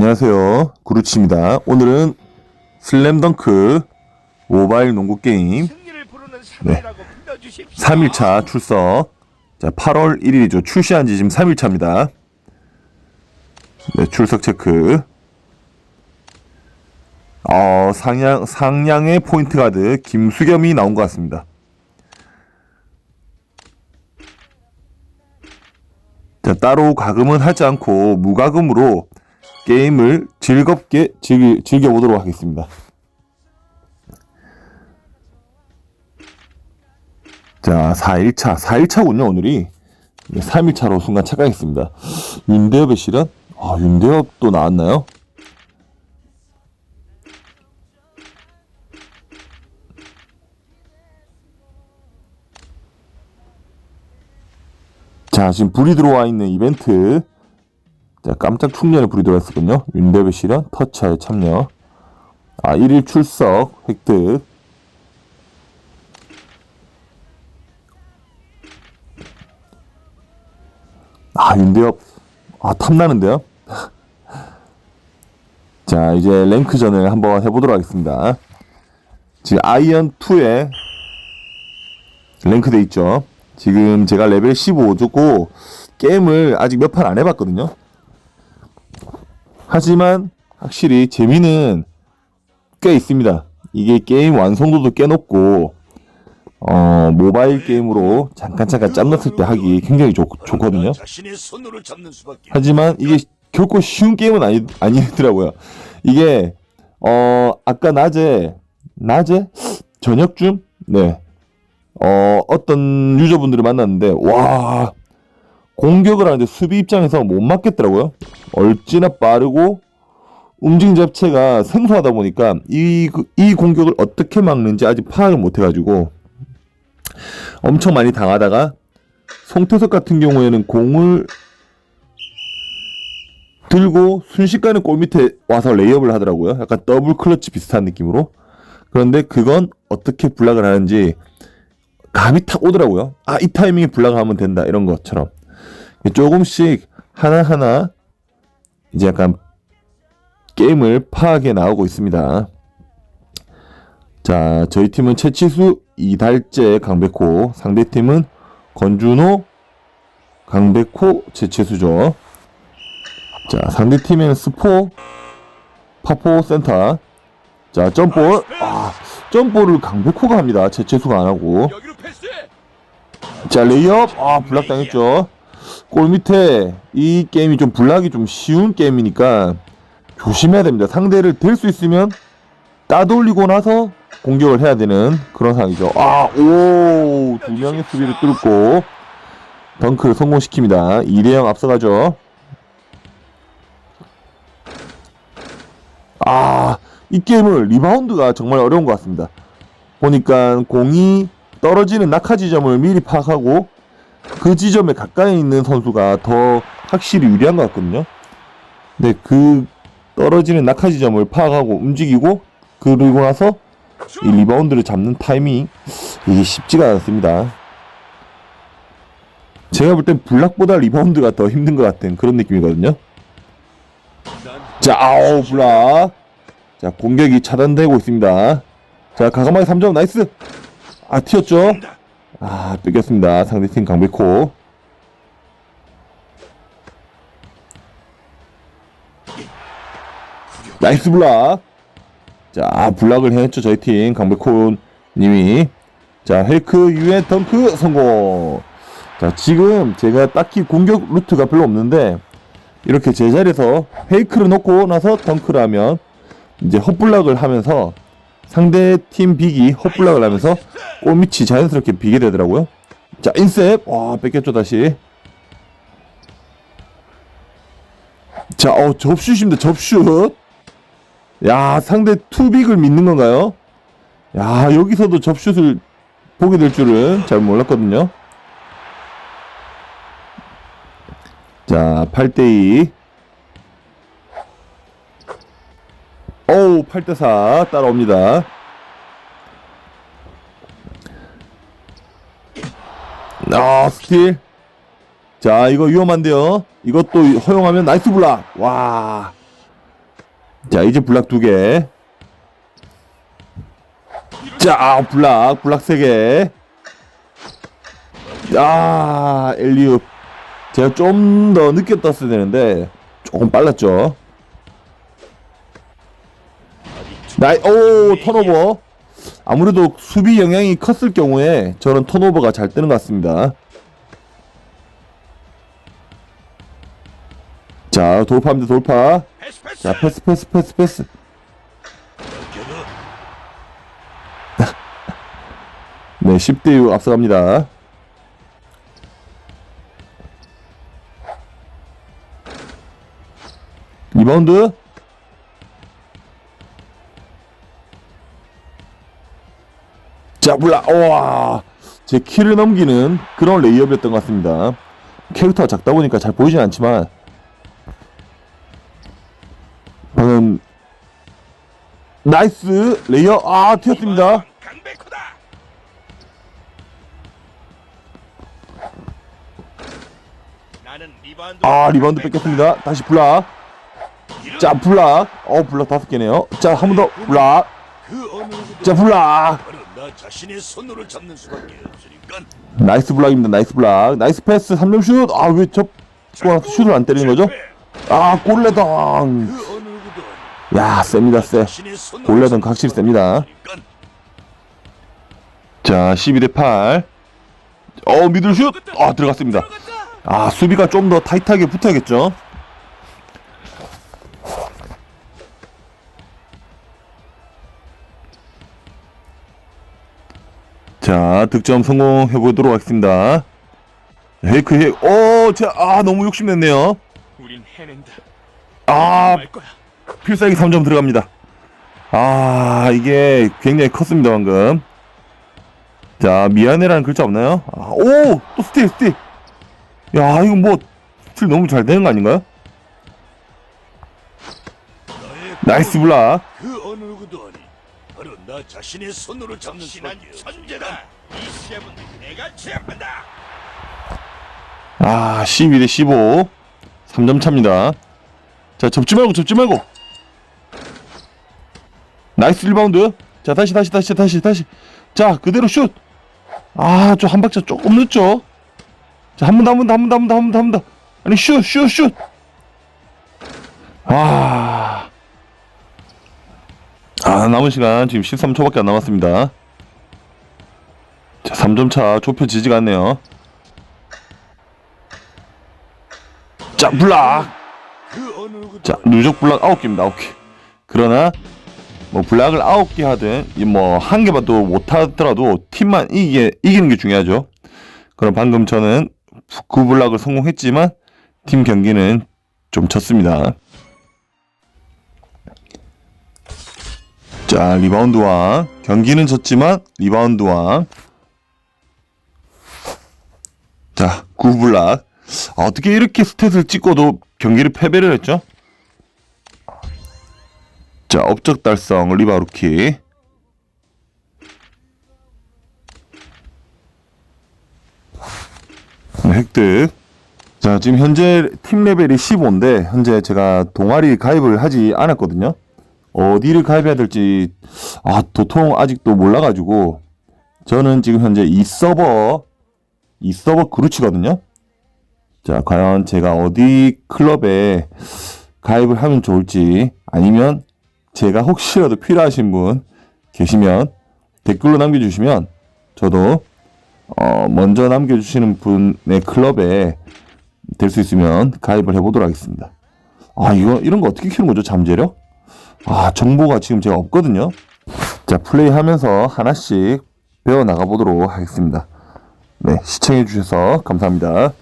안녕하세요. 구루치입니다. 오늘은 슬램덩크 모바일 농구 게임 불러주십시오. 3일차 출석. 자, 8월 1일이죠. 출시한 지 지금 3일차입니다. 네, 출석 체크. 어, 상향, 상향의 포인트 가드 김수겸이 나온 것 같습니다. 자, 따로 가금은 하지 않고 무가금으로 게임을 즐겁게 즐, 즐겨보도록 하겠습니다. 자, 4일차. 4일차군요, 오늘이. 3일차로 순간 착각했습니다. 윤대엽의 실현? 아, 윤대엽도 나왔나요? 자, 지금 불이 들어와 있는 이벤트. 자, 깜짝 충전에 불이 들어와 있었군요. 윤대엽의 실현, 터치에 참여. 아, 1일 출석, 획득. 아, 윤대엽. 아, 탐나는데요? 자, 이제 랭크전을 한번 해보도록 하겠습니다. 지금 아이언2에 랭크돼 있죠. 지금 제가 레벨 15줬고, 게임을 아직 몇 판 안 해봤거든요. 하지만, 확실히 재미는 꽤 있습니다. 이게 게임 완성도도 꽤 높고, 어, 모바일 게임으로 잠깐 잠깐 짬났을 때 하기 굉장히 좋, 좋거든요. 하지만 이게 결코 쉬운 게임은 아니, 아니더라고요. 이게, 어, 아까 낮에, 낮에? 저녁쯤? 네. 어, 어떤 유저분들을 만났는데, 와, 공격을 하는데 수비 입장에서 못 맞겠더라고요. 얼지나 빠르고, 움직임 자체가 생소하다 보니까, 이, 그- 이 공격을 어떻게 막는지 아직 파악을 못 해가지고, 엄청 많이 당하다가, 송태석 같은 경우에는 공을 들고 순식간에 골 밑에 와서 레이업을 하더라고요. 약간 더블 클러치 비슷한 느낌으로. 그런데 그건 어떻게 블락을 하는지 감이 탁 오더라고요. 아, 이 타이밍에 블락을 하면 된다. 이런 것처럼. 조금씩 하나하나 이제 약간 게임을 파악해 나오고 있습니다. 자, 저희 팀은 최치수, 이달재, 강백호. 상대 팀은 건준호, 강백호, 최치수죠. 자, 상대 팀에는 스포, 파포 센터. 자, 점볼. 아, 점볼을 강백호가 합니다. 제체수가 안 하고. 자, 레이업. 아, 블락 당했죠. 골 밑에 이 게임이 좀 블락이 좀 쉬운 게임이니까 조심해야 됩니다. 상대를 될 수 있으면 따돌리고 나서 공격을 해야 되는 그런 상황이죠. 아, 오, 두 명의 수비를 뚫고 덩크를 성공시킵니다. 2대0 앞서가죠. 아, 이 게임을 리바운드가 정말 어려운 것 같습니다. 보니까 공이 떨어지는 낙하 지점을 미리 파악하고 그 지점에 가까이 있는 선수가 더 확실히 유리한 것 같거든요. 근데 그 떨어지는 낙하 지점을 파악하고 움직이고 그리고 나서 이 리바운드를 잡는 타이밍 이게 쉽지가 않습니다. 제가 볼 땐 블락보다 리바운드가 더 힘든 것 같은 그런 느낌이거든요. 자, 아우 블락. 자, 공격이 차단되고 있습니다. 자, 가감하게 3점 나이스. 아, 튀었죠? 아, 뺏겼습니다. 상대팀 강백호. 나이스 블락. 자, 블락을 해냈죠. 저희 팀 강백호 님이. 자, 헬크 유엔 덩크 성공. 자, 지금 제가 딱히 공격 루트가 별로 없는데 이렇게 제자리에서 페이크를 놓고 나서 덩크를 하면 이제 헛블락을 하면서 상대 팀 빅이 헛블락을 하면서 골밑이 자연스럽게 비게 되더라고요. 자, 인셉. 와, 뺏겼죠, 다시. 자, 어, 접슛입니다, 접슛. 야, 상대 투빅을 믿는 건가요? 야, 여기서도 접슛을 보게 될 줄은 잘 몰랐거든요. 자, 8대2. 오우, 8대4 따라옵니다. 아, 스틸. 자, 이거 위험한데요. 이것도 허용하면 나이스 블락. 와. 자, 이제 블락 두 개. 자, 아, 블락, 블락 세 개. 아, 엘리웁. 제가 좀 더 늦게 떴어야 되는데, 조금 빨랐죠. 나이, 오, 턴오버. 아무래도 수비 영향이 컸을 경우에 저런 턴오버가 잘 뜨는 것 같습니다. 자, 돌파합니다, 돌파. 자, 패스, 패스, 패스, 패스. 네, 10대 6 앞서갑니다. 리바운드. 자, 몰라. 와. 제 키를 넘기는 그런 레이업이었던 것 같습니다. 캐릭터가 작다 보니까 잘 보이진 않지만 방금 나이스 레이어 아 튀었습니다. 아 리바운드 뺏겼습니다. 다시 블락. 자 블락. 어 블락 다섯 개네요. 자 한 번더 누구도 자 블락. 나 자신의 손으로 잡는 수밖에 없으니까. 나이스 블락입니다. 나이스 블락. 나이스 패스 3점 슛. 아 왜저 슛을 안 때리는 거죠? 아 골레덩. 그 어느 누구도 야 셉니다. 자신의 손으로 골레덩 잡는 수밖에 셉니다. 없으니까. 자 12대 8. 어 미들 슛. 아 들어갔습니다. 아 수비가 좀 더 타이트하게 붙어야겠죠. 자 득점 성공해 보도록 하겠습니다. 헤이크 헤이크 오자 아 너무 욕심냈네요. 우린 해낸다. 아. 필살기 3점 들어갑니다. 아 이게 굉장히 컸습니다 방금. 자 미안해라는 글자 없나요? 아, 오 또 스틸 스틸. 야 이거 뭐 스틸 너무 잘 되는 거 아닌가요? 나이스 블락. 그 나 자신의 손으로 잡는 수밖에 천재다. 이 시합은 내가 제압한다. 아 12 대 15. 3점 차입니다. 자 접지 말고 접지 말고. 나이스 리바운드. 자 다시 다시 다시 다시 다시. 자 그대로 슛. 아 저 한 박자 조금 늦죠. 자 한 번 더 한 번 더 한 번 더 한 번 더 한 번더한번 더. 아니 슛 슛 슛. 아. 남은 시간 지금 13초밖에 안 남았습니다. 자 3점 차 좁혀지지가 않네요. 자 블락. 자 누적 블락 9개입니다 9개 그러나 뭐 블락을 9개 하든 뭐 한 개만 또 못 하더라도 팀만 이기게, 이기는 게 중요하죠 그럼 방금 저는 그 블락을 성공했지만 팀 경기는 좀 졌습니다 자 리바운드와 경기는 졌지만 리바운드와 자 구블락 아, 어떻게 이렇게 스탯을 찍고도 경기를 패배를 했죠? 자, 업적 달성 리바루키. 네, 획득. 자, 지금 현재 팀 레벨이 15인데 현재 제가 동아리 가입을 하지 않았거든요. 어디를 가입해야 될지 아, 도통 아직도 몰라 가지고 저는 지금 현재 이 서버 이 서버 그루치거든요. 자, 과연 제가 어디 클럽에 가입을 하면 좋을지 아니면 제가 혹시라도 필요하신 분 계시면 댓글로 남겨주시면 저도 어, 먼저 남겨주시는 분의 클럽에 될 수 있으면 가입을 해보도록 하겠습니다. 아, 이거, 이런 거 어떻게 키우는 거죠? 잠재력? 아, 정보가 지금 제가 없거든요. 자, 플레이 하면서 하나씩 배워 나가 보도록 하겠습니다. 네, 시청해주셔서 감사합니다.